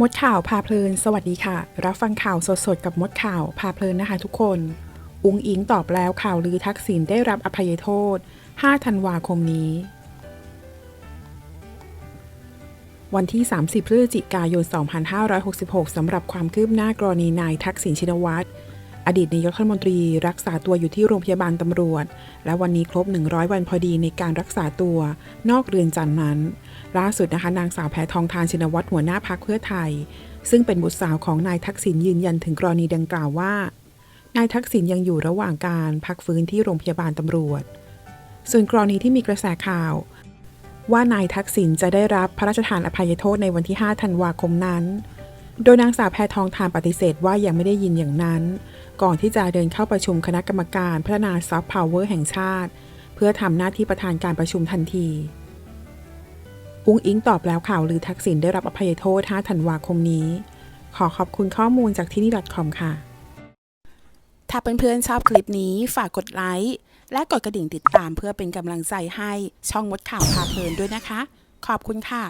มดข่าวพาเพลิน สวัสดีค่ะ รับฟังข่าวสดๆ กับมดข่าวพาเพลินนะคะทุกคน อุงอิงตอบแล้วข่าวลือทักษิณได้รับอภัยโทษ 5 ธันวาคมนี้ วันที่ 30 พฤศจิกายน 2566 สำหรับความคืบหน้ากรณีนายทักษิณชินวัตร อดีตนายกรัฐมนตรีรักษาตัวอยู่ที่โรงพยาบาลตำรวจ และวันนี้ครบ 100 วันพอดีในการรักษาตัวนอกเรือนจำนั้น ล่าสุดนะคะนางสาวแพทองทานชินวัตรหัวหน้าพักเพื่อไทย ซึ่งเป็นบุตรสาวของนายทักษิณยืนยันถึงกรณีดังกล่าวว่า นายทักษิณยังอยู่ระหว่างการพักฟื้นที่โรงพยาบาลตำรวจ ส่วนกรณีที่มีกระแสข่าว ว่านายทักษิณจะได้รับพระราชทานอภัยโทษในวันที่ 5 ธันวาคมนั้น โดยนางสาวแพทองทานปฏิเสธว่ายังไม่ได้ยินอย่างนั้น ก่อนที่จะเดินเข้าประชุมคณะกรรมการพัฒนาซอฟต์พาวเวอร์แห่งชาติ เพื่อทำหน้าที่ประธานการประชุมทันที อุ้งอิงตอบแล้วข่าวลือทักษิณได้รับอภัยโทษ5ธันวาคมนี้ ขอขอบคุณข้อมูลจากที่นี่ .com ค่ะ ถ้าเพื่อนๆชอบคลิปนี้ฝากกดไลค์และกดกระดิ่งติดตามเพื่อเป็นกำลังใจให้ช่องมดข่าวพาเพลินด้วยนะคะ ขอบคุณค่ะ